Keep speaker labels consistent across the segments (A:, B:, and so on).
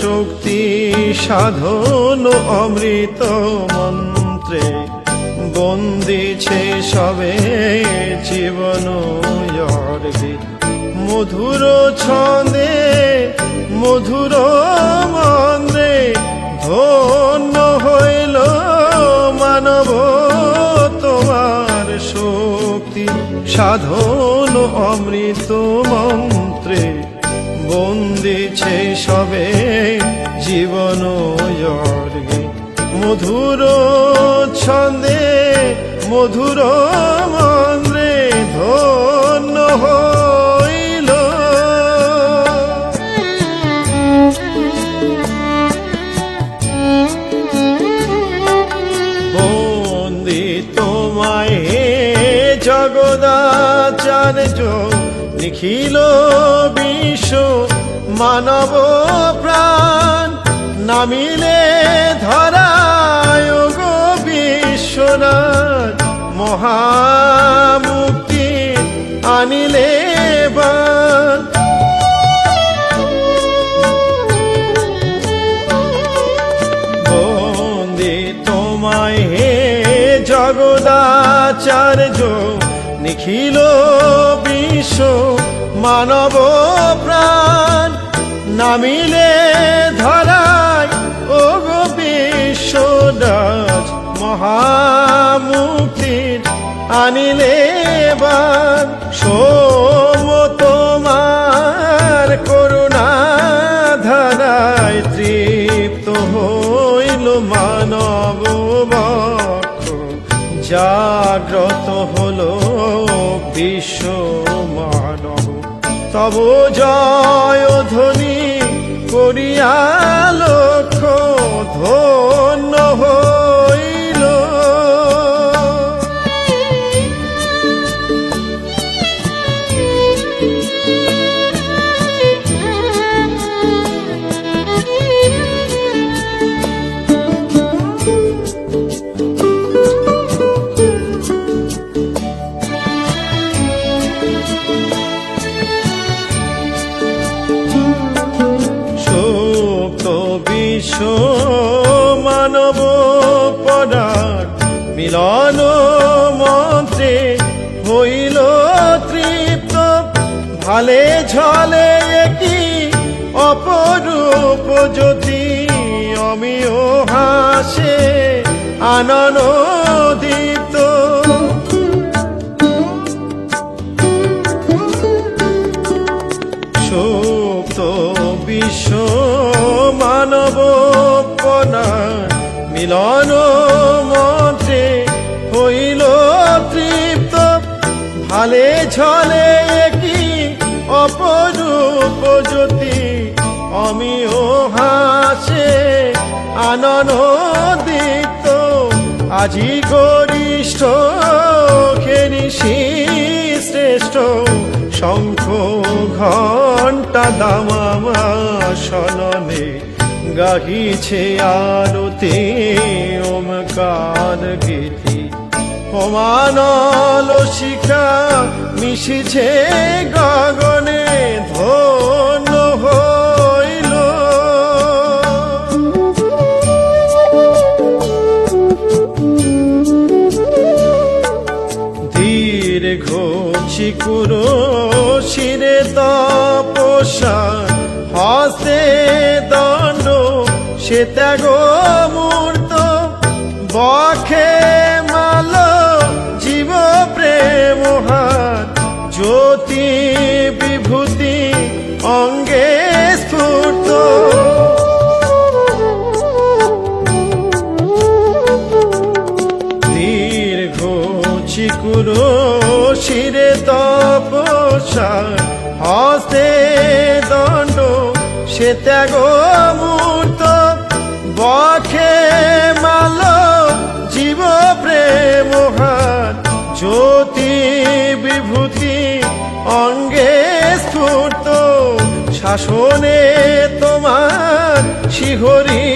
A: শক্তি সাধন অমৃত মন্ত্রে বন্দিছে সবে জীবন মধুর ছন্দে, মধুর মন্দ্রে ধন্য হইল মানব তোমার শক্তি। সাধন অমৃত মন্ত্রে বন্দিছে সবে জীবন অর্গে মধুর ছন্দে মধুর মন্দ্রে ধন্য হইল। বন্দি তোমায় জগদাচার্য নিখিল বিশ্ব মানব প্রাণ, নামিলে ধরায় গো বিশ্বনাথ, মহামুক্তি আনিলে বান বন্দি তোমায় হে জগদাচার্য, নিখিল বিশ্ব মানব প্রাণ নামিলে ধরায় ও গো বিশ্বদাস আনিলে বান সোম তোমার করুণা তব জয় ধ্বনি করিয়া মিলন মন্ত্রে হইল তৃপ্ত। ভালে ঝলে কি অপরূপ যদি অমিও হাসে আনন সুপ্ত আনন্দিত। আজি গরিষ্ঠ খেরিষি শ্রেষ্ঠ। শঙ্খ ঘণ্টা দামামা সননে গাহিছে আরতে ওমকার গীতি। সমানল শিখা মিশিছে গগনে ধন্য ত্যাগ মূর্ত, বখে মাল জীব প্রেম হাত। জ্যোতি বিভূতি অঙ্গে স্ফূর্ত। দীর্ঘ চিকুর শিরে তপসা হস্তে দণ্ড, সে ত্যাগ মূর্ত জ্যোতি বিভূতি অঙ্গে স্ফূর্ত, শাসনে তোমার শিহরি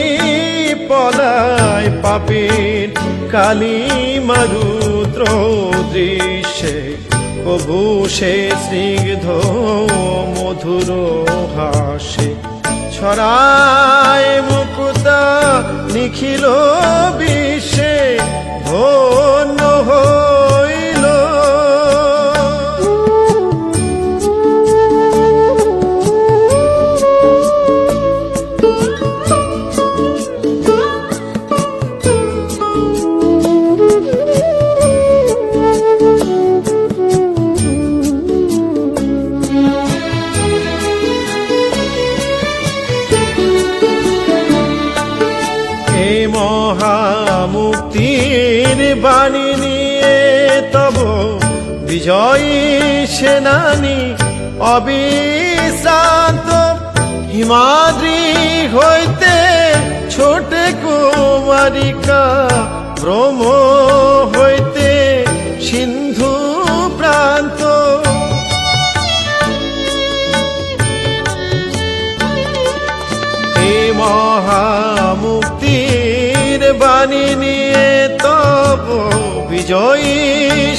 A: পলায় পাপের কালী মারুদ্র দৃশ্যে প্রভু সে স্নিগ্ধ মধুর হাসে। ছড়ায় মুকুতা নিখিল বিশ্বে, ধন্য হইল বাণী নিয়ে তব বিজয়ী সেনানি অবিশ্রান্ত। হিমাদ্রি হইতে ছোটে কুমারিকা ভ্রম হইতে সিন্ধু প্রান্ত। মহামুক্তির বাণী বিজয়ী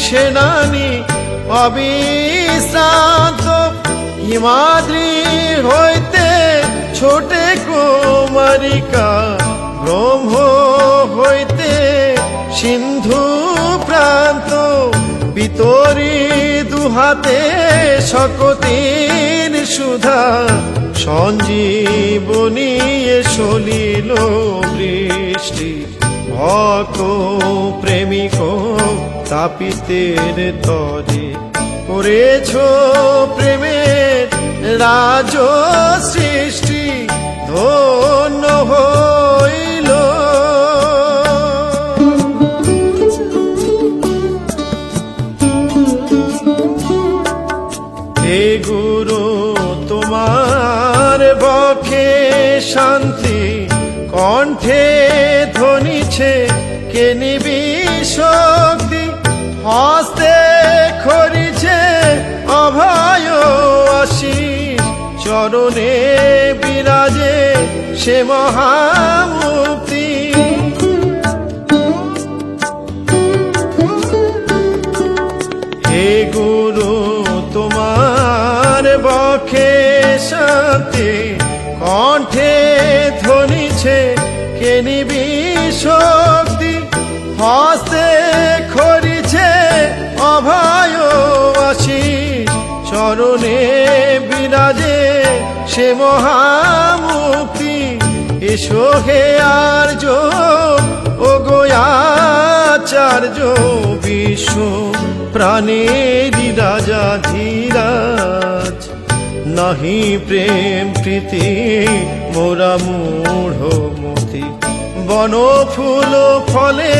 A: সেনানি অবিশ্রান্ত, হিমাদ্রি হইতে ছোটে কুমারিকা, ব্রহ্ম হইতে সিন্ধু প্রান্ত, বিতরি দুহাতে শকতির সুধা, সঞ্জীবনী সলিল বৃষ্টি। ভক্ত প্রেমিক তাপিতের তরে। করেছ প্রেমের রাজ সৃষ্টি, ধন্য হইল। হে গুরু, তোমার বক্ষে শান্তি, কণ্ঠে ধ্বনিছে কে নিবি শক্তি? হস্তে খরিছে অভয় আশিস চরণে বিরাজে সে মহামুক্তি হে গুরু, তোমার বক্ষে শান্তি। কণ্ঠে ধ্বনিছে কে নিবি শক্তি হস্তে খরিছে অভয় আশিস চরণে বিরাজে সে মহামুক্তি। এসো হে আর্য ও গোয়াচার্য বিশ্ব প্রাণেরই রাজা ধীরাজ নাহি প্রেম প্রীতি মোরা মূঢ় বনফুল ফলে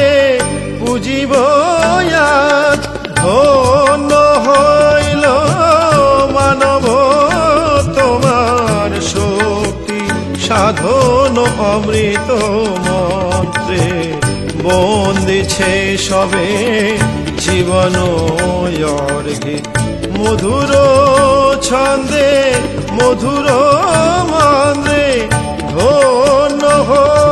A: পুজিব আজ। হইল মানব তোমার শক্তি। সাধন অমৃত মন্ত্রে বন্দিছে সবে জীবন মধুর ছন্দে, মধুর মন্দে ধন্য হয়